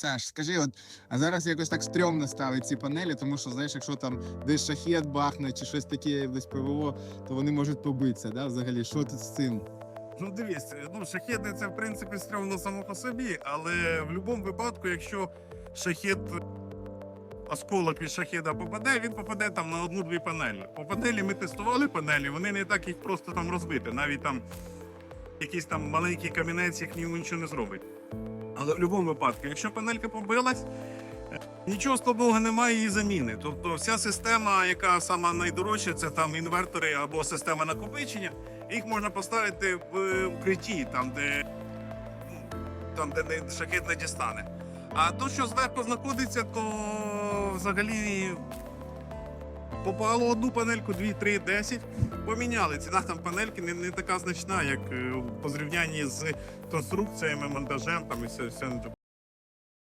Саш, скажи, от, а зараз якось так стрьомно ставить ці панелі, тому що, знаєш, якщо там десь шахет бахне чи щось таке, десь ПВО, то вони можуть побитися, да, взагалі, що тут з цим? Ну дивись, ну шахеди це в принципі стрьомно само по собі, але в будь-якому випадку, якщо шахет осколок від шахеда попаде, він попаде там на одну-дві панелі. По панелі ми тестували панелі, вони не так їх просто там розбити. Навіть там якийсь там маленький камінець їх нічого не зробить. Але в будь-якому випадку, якщо панелька побилась, е, нічого складного немає її заміни. Тобто вся система, яка сама найдорожча, це там інвертори або система накопичення, їх можна поставити в укритті, там, де, ну, там, де шахет не дістане. А то, що зверху знаходиться, то взагалі попало одну панельку, дві, три, десять. Поміняли. Ціна там панельки не, не така значна, як е, по зрівнянні з конструкціями, монтажем там і все, все